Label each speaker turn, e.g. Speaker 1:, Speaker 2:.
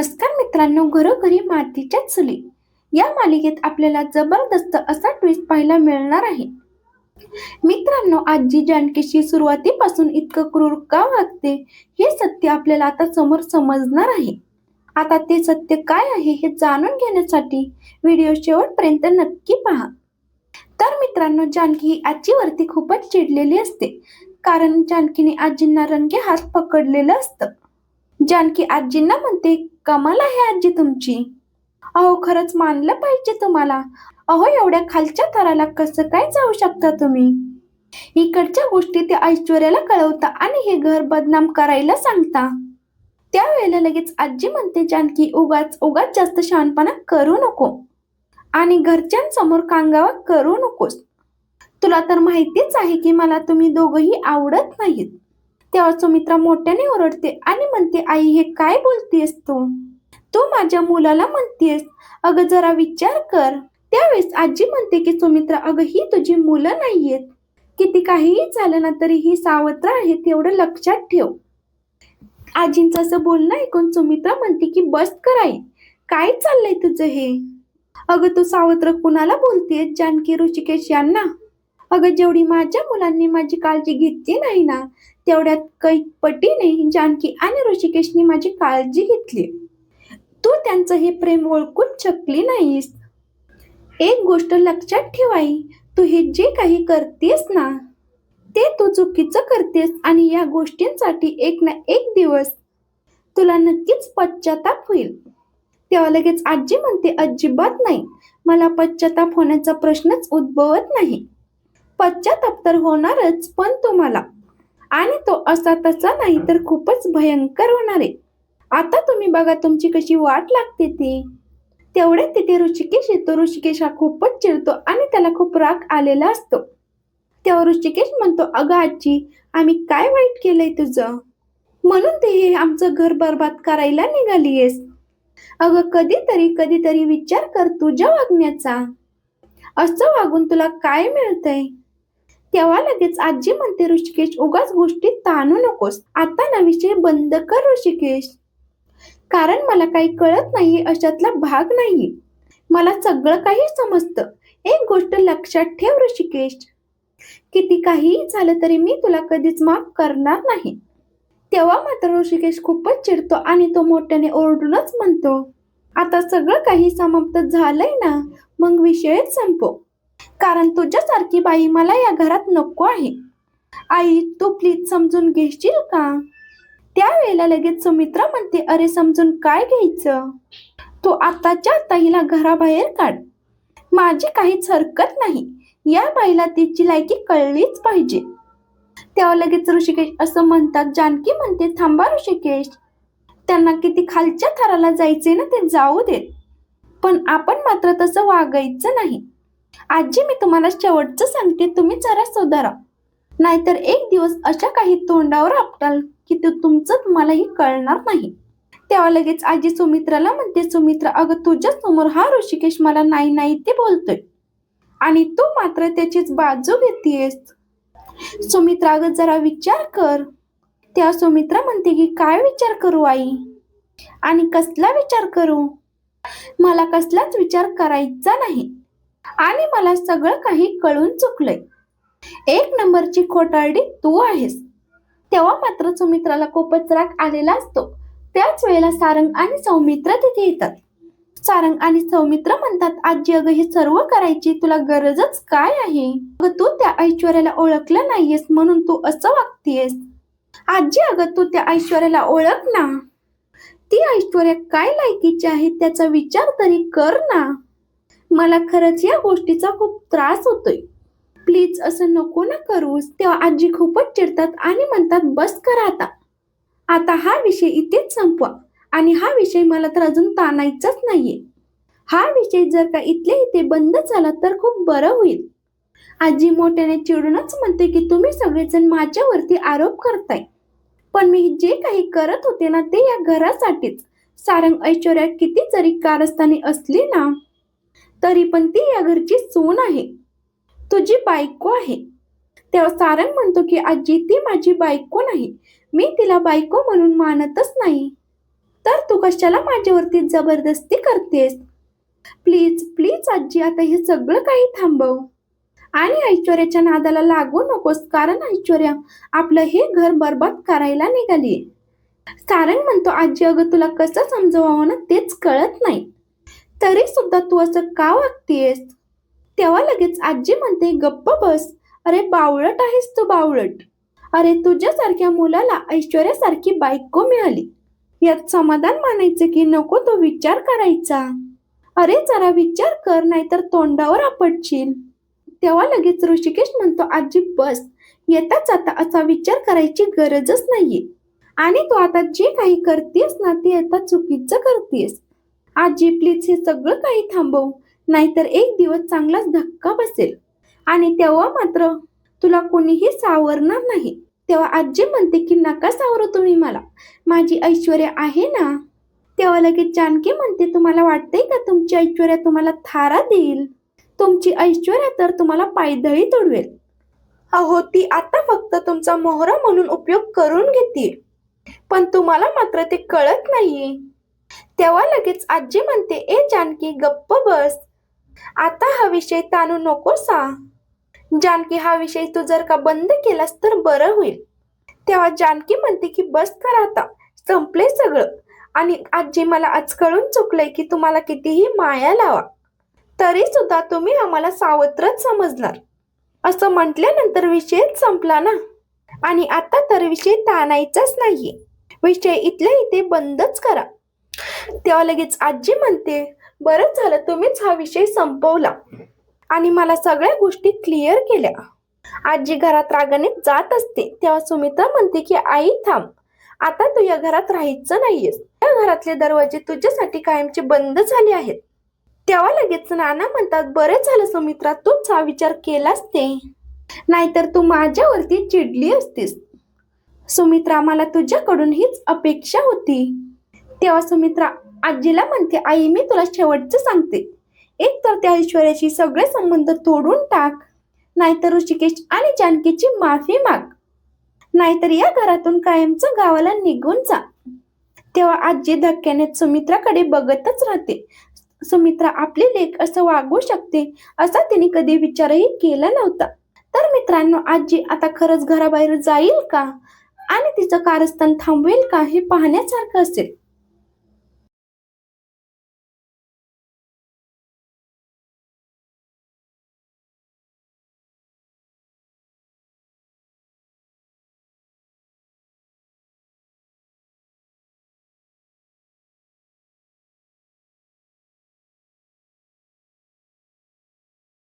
Speaker 1: नमस्कार मित्रांनो घरोघरी मातीच्या चुली. या मालिकेत आपल्याला जबरदस्त असा ट्विस्ट पाहायला मिळणार आहे. मित्रांनो आजी जानकीशी सुरुवातीपासून इतकं क्रूर का वागते हे सत्य आपल्याला आता समोर समजणार आहे. आता ते सत्य काय आहे हे जाणून घेण्यासाठी व्हिडिओ शेवटपर्यंत नक्की पहा. तर मित्रांनो जानकी ही आजीवरती खूपच चिडलेली असते कारण जानकीने आजींना रंगे हात पकडलेलं असतं. जानकी आजींना म्हणते कमाल आहे आजी तुमची. अहो खरंच मानलं पाहिजे तुम्हाला. अहो एवढ्या खालच्या थराला कसं काय जाऊ शकता तुम्ही? इकडच्या गोष्टी ते ऐश्वर्याला कळवता आणि हे घर बदनाम करायला सांगता. त्यावेळेला लगेच आजी म्हणते जानकी उगाच उगाच जास्त शहाणपणा करू नको आणि घरच्यांसमोर कांगावा करू नकोस. तुला तर माहितीच आहे की मला तुम्ही दोघही आवडत नाहीत. तेव्हा सुमित्रा मोठ्याने ओरडते आणि म्हणते आई हे काय बोलतेस तू? तू माझ्या मुलाला म्हणतेस. अगं जरा विचार कर. त्यावेळेस आजी म्हणते की सुमित्रा अगं ही तुझी मुलं नाहीयेत. किती काहीही झालं ना तरी ही सावत्र आहे तेवढं लक्षात ठेव. आजींचं असं बोलणं ऐकून सुमित्रा म्हणते की बस कर काय चाललंय तुझं हे? अगं तू सावत्र कुणाला बोलतेस? जानकी ऋषिकेश यांना? अगं जेवढी माझ्या मुलांनी माझी काळजी घेतली नाही ना तेवढ्यात कैपटीने जानकी आणि ऋषिकेशनी माझी काळजी घेतली. तू त्यांचं हे प्रेम ओळखून शकली नाहीस. एक गोष्ट लक्षात ठेवाई तू हे जे काही करतेस ना ते तू चुकीचं करतेस आणि या गोष्टींसाठी एक ना एक दिवस तुला नक्कीच पश्चाताप होईल. तेव्हा लगेच आजी म्हणते अजिबात नाही मला पश्चाताप होण्याचा प्रश्नच उद्भवत नाही. पश्चाताप तर होणारच पण तुम्हाला. आणि तो असा तसा नाही तर खूपच भयंकर होणार आहे. आता तुम्ही बघा तुमची कशी वाट लागते ती. तेवढे तिथे ऋषिकेश येतो. ऋषिकेश हा खूपच चिडतो आणि त्याला खूप राग आलेला असतो. तेव्हा ऋषिकेश म्हणतो अगं आजी आम्ही काय वाईट केलंय तुझं? म्हणून ते हे आमचं घर बर्बाद करायला निघालीयस. अगं कधीतरी कधीतरी विचार कर तुझ्या वागण्याचा असं वागून तुला काय मिळतंय? तेव्हा लगेच आजी म्हणते ऋषिकेश उगाच गोष्टी ताणू नकोस. आता ना विषय बंद कर ऋषिकेश. कारण मला काही कळत नाही अशातला भाग नाही. मला सगळं काही समजतं. एक गोष्ट लक्षात ठेव ऋषिकेश. किती काहीही झालं तरी मी तुला कधीच माफ करणार नाही. तेव्हा मात्र ऋषिकेश खूपच चिडतो आणि तो मोठ्याने ओरडूनच म्हणतो आता सगळं काही समाप्त झालंय ना मग विषयच संपो. कारण तुझ्यासारखी बाई मला या घरात नको आहे. आई तू प्लीज समजून घेशील का? त्यावेळेला लगेच सुमित्रा म्हणते अरे समजून काय घ्यायचं? तू आताच्या आता हिला घराबाहेर काढ. माझी काहीच हरकत नाही. या बाईला तिची लायकी कळलीच पाहिजे. तेव्हा लगेच ऋषिकेश असं म्हणतात जानकी म्हणते थांबा ऋषिकेश. त्यांना किती खालच्या थराला जायचे ना ते जाऊ देत. पण आपण मात्र तसं वागायचं नाही. आजी मी तुम्हाला शेवटचं सांगते तुम्ही जरा सुधारा. नाहीतर एक दिवस अशा काही तोंडावर आपटाल की ते तुमचं मलाही कळणार नाही. तेव्हा लगेच आजी सुमित्राला म्हणते सुमित्रा अगं तुझ्या समोर हा ऋषिकेश मला नाही नाही ते बोलतोय. आणि तू मात्र त्याचीच बाजू घेतेस. सुमित्रा अगं जरा विचार कर. तेव्हा सुमित्रा म्हणते की काय विचार करू आई? आणि कसला विचार करू? मला कसलाच विचार करायचा नाही. आणि मला सगळं काही कळून चुकलंय. एक नंबरची खोटारडी तू आहेस. तेव्हा मात्र सुमित्राला खूपच राग आलेला असतो. त्याच वेळेला सारंग आणि सौमित्र तिथे येतात. सारंग आणि सौमित्र म्हणतात आजी अगं हे सर्व करायची तुला गरजच काय आहे? अगं तू त्या ऐश्वर्याला ओळखलं नाहीयेस म्हणून तू असं वागतीयेस. आजी अगं तू त्या ऐश्वर्याला ओळख ना. ती ऐश्वर्या काय लायकीची आहे त्याचा विचार तरी कर ना. मला खरंच या गोष्टीचा खूप त्रास होतोय. प्लीज असं नको ना करूस. तेव्हा आजी खूपच चिडतात आणि म्हणतात बस करा आता. आता हा विषय इथेच संपवा. आणि हा विषय मला तर अजून ताणायचाच नाहीये. हा विषय जर का इथल्या इथे बंद झाला तर खूप बरं होईल. आजी मोठ्याने चिडूनच म्हणते की तुम्ही सगळेजण माझ्यावरती आरोप करताय. पण मी जे काही करत होते ना ते या घरासाठीच. सारंग ऐश्वर्या किती जरी कारस्थानी असली ना तरी पण ती या घरची सून आहे. तुझी बायको आहे. तेव्हा सारंग म्हणतो की आजी ती माझी बायको नाही. मी तिला बायको म्हणून मानतच नाही. तर तू कशाला माझ्यावरती जबरदस्ती करतेस? प्लीज प्लीज आजी आता हे सगळं काही थांबव. आणि ऐश्वर्याच्या नादाला लागू नकोस कारण ऐश्वर्या आपलं हे घर बर्बाद करायला निघाली सारंग म्हणतो आजी अगं तुला कसं समजवावं ना तेच कळत नाही. तरी सुद्धा तू असं का वागतेस तेव्हा लगेच आजी म्हणते गप्प बस. अरे बावळट आहेस तू बावळट. अरे तुझ्यासारख्या मुलाला ऐश्वर्यासारखी बायको मिळाली. यात समाधान मानायचं की नको तो विचार करायचा? अरे जरा विचार कर नाहीतर तोंडावर आपटशील. तेव्हा लगेच ऋषिकेश म्हणतो आजी बस. येताच आता असा विचार करायची गरजच नाहीये. आणि तू आता जे काही करतेस ना ते आता चुकीचं करतेस आजी प्लीज हे सगळं काही थांबव नाहीतर एक दिवस चांगलाच धक्का बसेल. आणि तेव्हा मात्र तुला कोणीही सावरणार नाही. तेव्हा आजी म्हणते की नका सावरू तुम्ही मला. माझी ऐश्वर्या आहे ना? तेव्हा लगेच जानकी म्हणते तुम्हाला वाटतंय का तुमची ऐश्वर्या तुम्हाला थारा देईल? तुमची ऐश्वर्या तर तुम्हाला पायदळी तोडवेल. अहो ती आता फक्त तुमचा मोहरा म्हणून उपयोग करून घेते पण तुम्हाला मात्र ते कळत नाहीये. तेव्हा लगेच आजी म्हणते ए जानकी गप्प बस. आता हा विषय ताणू नकोसा जानकी हा विषय तू जर का बंद केलास तर बरं होईल. तेव्हा जानकी म्हणते की बस कर आता. संपले सगळं. आणि आजी मला आज कळून चुकलंय की तुम्हाला कितीही माया लावा. तरी सुद्धा तुम्ही आम्हाला सावत्रच समजणार. असं म्हटल्यानंतर विषयच संपला ना. आणि आता तर विषय ताणायचाच नाहीये. विषय इथल्या इथे बंदच करा. तेव्हा लगेच आजी म्हणते बरं झालं तुम्हीच हा विषय संपवला. आणि मला सगळ्या गोष्टी क्लिअर केल्या. आजी घरात रागाने जात असते. तेव्हा सुमित्रा म्हणते की आई थांब. आता तू या घरात राहायचं नाहीयेस. या घरातले दरवाजे तुझ्यासाठी कायमचे बंद झाले आहेत. तेव्हा लगेच नाना म्हणतात बरं झालं सुमित्रा तूच हा विचार केलास ते. नाहीतर तू माझ्यावरती चिडली असतीस. सुमित्रा मला तुझ्याकडून हीच अपेक्षा होती. तेव्हा सुमित्रा आजीला म्हणते आई मी तुला शेवटचं सांगते. एक तर त्या ऐश्वर्याशी सगळे संबंध तोडून टाक. नाहीतर ऋषिकेश आणि जानकीची माफी माग. नाहीतर या घरातून कायमचं गावाला निघून जा. तेव्हा आजी धक्क्याने सुमित्राकडे बघतच राहते. सुमित्रा आपली लेख असं वागू शकते असा तिने कधी विचारही केला नव्हता. तर मित्रांनो आजी आता खरंच घराबाहेर जाईल का? आणि तिचं कारस्थान थांबवेल का हे पाहण्यासारखं असेल.